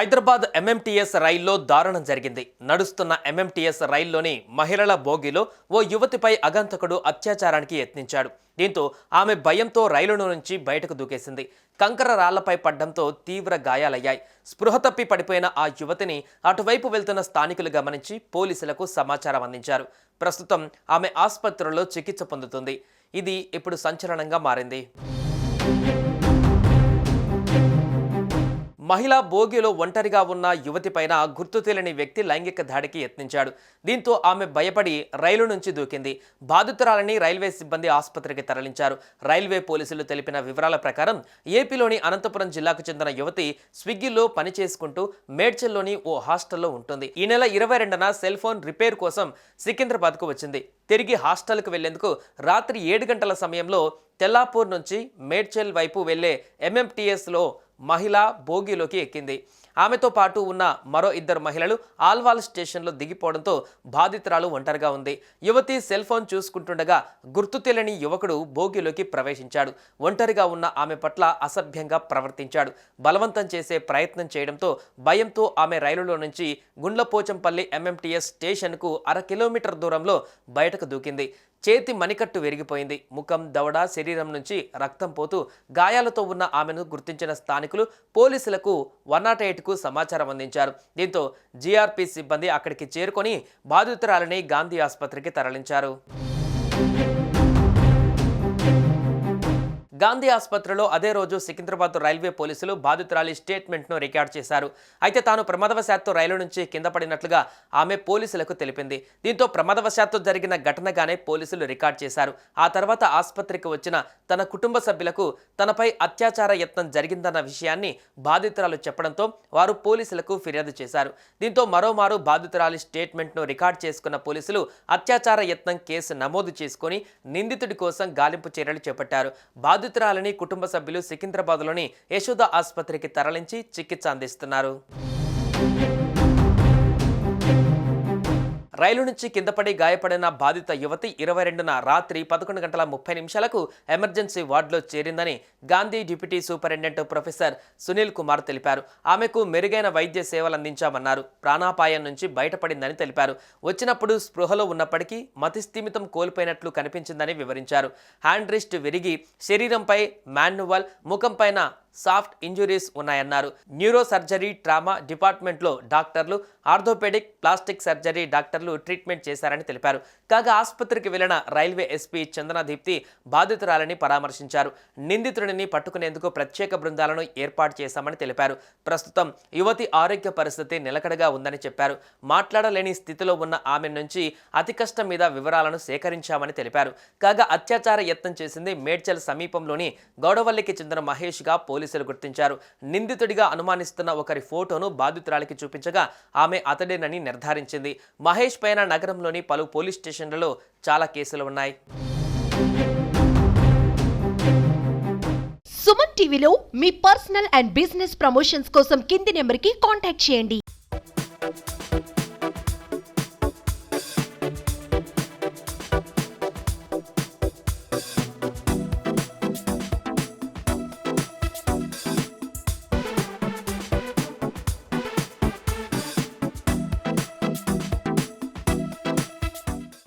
Hyderabad MMTS రైల్లో దారుణం జరిగింది. నడుస్తున్న ఎంఎంటీఎస్ రైల్లోని మహిళల బోగిలో ఓ యువతిపై అగంతకుడు అత్యాచారానికి యత్నించాడు. దీంతో ఆమె భయంతో రైలు నుంచి బయటకు దూకేసింది. కంకర రాళ్ళపై పడ్డంతో తీవ్ర గాయాలయ్యాయి. స్పృహ తప్పి పడిపోయిన ఆ యువతిని అటువైపు వెళ్తున్న స్థానికులు గమనించి పోలీసులకు సమాచారం అందించారు. ప్రస్తుతం ఆమె ఆసుపత్రిలో చికిత్స పొందుతుంది. ఇది ఇప్పుడు సంచలనంగా మారింది. మహిళా బోగిలో ఒంటరిగా ఉన్న యువతిపైన గుర్తు తెలియని వ్యక్తి లైంగిక దాడికి యత్నించాడు. దీంతో ఆమె భయపడి రైలు నుంచి దూకింది. బాధితురాలని రైల్వే సిబ్బంది ఆసుపత్రికి తరలించారు. రైల్వే పోలీసులు తెలిపిన వివరాల ప్రకారం ఏపీలోని అనంతపురం జిల్లాకు చెందిన యువతి స్విగ్గీలో పని చేసుకుంటూ మేడ్చల్లోని ఓ హాస్టల్లో ఉంటుంది. ఈ నెల ఇరవై రెండున సెల్ ఫోన్ రిపేర్ కోసం సికింద్రాబాద్కు వచ్చింది. తిరిగి హాస్టల్కు వెళ్ళేందుకు రాత్రి ఏడు గంటల సమయంలో తెల్లాపూర్ నుంచి మేడ్చల్ వైపు వెళ్ళే ఎంఎంటీఎస్లో మహిళ బోగిలోకి ఎక్కింది. ఆమెతో పాటు ఉన్న మరో ఇద్దరు మహిళలు ఆల్వాల్ స్టేషన్లో దిగిపోవడంతో బాధితురాలు ఒంటరిగా ఉంది. యువతి సెల్ ఫోన్ చూసుకుంటుండగా గుర్తు తెలియని యువకుడు బోగిలోకి ప్రవేశించాడు. ఒంటరిగా ఉన్న ఆమె పట్ల అసభ్యంగా ప్రవర్తించాడు. బలవంతం చేసే ప్రయత్నం చేయడంతో భయంతో ఆమె రైలులో నుంచి గుండ్లపోచంపల్లి ఎంఎంటీఎస్ స్టేషన్కు అర కిలోమీటర్ దూరంలో బయటకు దూకింది. చేతి మణికట్టు విరిగిపోయింది. ముఖం దవడ శరీరం నుంచి రక్తం పోతూ గాయాలతో ఉన్న ఆమెను గుర్తించిన స్థానికులు పోలీసులకు వన్ నాట్ కు సమాచారం అందించారు. దీంతో జీఆర్పీ సిబ్బంది అక్కడికి చేరుకొని బాధితురాలని గాంధీ ఆసుపత్రికి తరలించారు. గాంధీ ఆసుపత్రిలో అదే రోజు సికింద్రాబాద్ రైల్వే పోలీసులు బాధితురాలి స్టేట్మెంట్ను రికార్డ్ చేశారు. అయితే తాను ప్రమాదవశాత్తు రైలు నుంచి కింద పడినట్లుగా ఆమె పోలీసులకు తెలిపింది. దీంతో ప్రమాదవశాత్తు జరిగిన ఘటనగానే పోలీసులు రికార్డ్ చేశారు. ఆ తర్వాత ఆసుపత్రికి వచ్చిన తన కుటుంబ సభ్యులకు తనపై అత్యాచార యత్నం జరిగిందన్న విషయాన్ని బాధితురాలు చెప్పడంతో వారు పోలీసులకు ఫిర్యాదు చేశారు. దీంతో మరోమారు బాధితురాలి స్టేట్మెంట్ను రికార్డ్ చేసుకున్న పోలీసులు అత్యాచార యత్నం కేసు నమోదు చేసుకొని నిందితుడి కోసం గాలింపు చర్యలు చేపట్టారు. బాధితు బాధితురాలని కుటుంబ సభ్యులు సికింద్రాబాద్లోని యశోద ఆసుపత్రికి తరలించి చికిత్స అందిస్తున్నారు. రైలు నుంచి కిందపడి గాయపడిన బాధిత యువతి ఇరవై రెండున రాత్రి పదకొండు గంటల ముప్పై నిమిషాలకు ఎమర్జెన్సీ వార్డులో చేరిందని Gandhi deputy superintendent professor Sunil Kumar తెలిపారు. ఆమెకు మెరుగైన వైద్య సేవలు అందించామన్నారు. ప్రాణాపాయం నుంచి బయటపడిందని తెలిపారు. వచ్చినప్పుడు స్పృహలో ఉన్నప్పటికీ మతిస్థిమితం కోల్పోయినట్లు కనిపించిందని వివరించారు. హ్యాండ్ రిస్ట్ విరిగి శరీరంపై మాన్యువల్ ముఖంపైన సాఫ్ట్ ఇంజురీస్ ఉన్నాయన్నారు. న్యూరో సర్జరీ ట్రామా డిపార్ట్మెంట్లో డాక్టర్లు ఆర్థోపెడిక్ ప్లాస్టిక్ సర్జరీ డాక్టర్లు ట్రీట్మెంట్ చేశారని తెలిపారు. కాగా ఆసుపత్రికి వెళ్ళిన రైల్వే ఎస్పీ చందన దీప్తి బాధితురాలని పరామర్శించారు. నిందితుడిని పట్టుకునేందుకు ప్రత్యేక బృందాలను ఏర్పాటు చేశామని తెలిపారు. ప్రస్తుతం యువతి ఆరోగ్య పరిస్థితి నిలకడగా ఉందని చెప్పారు. మాట్లాడలేని స్థితిలో ఉన్న ఆమె నుంచి అతి కష్టం మీద వివరాలను సేకరించామని తెలిపారు. కాగా అత్యాచార యత్నం చేసింది మేడ్చల్ సమీపంలోని గౌడవల్లికి చెందిన మహేష్గా పోలీసులు గుర్తించారు. నిందితుడిగా అనుమానిస్తున్న ఒకరి ఫోటోను బాధితురాలికి చూపించగా ఆమె అతడేనని నిర్ధారించింది. మహేష్ పైన నగరంలోని పలు పోలీస్ స్టేషన్లలో చాలా కేసులు ఉన్నాయి. సుమన్ టీవీలో మీ పర్సనల్ అండ్ బిజినెస్ ప్రమోషన్స్ కోసం కింది నెంబర్కి కాంటాక్ట్ చేయండి.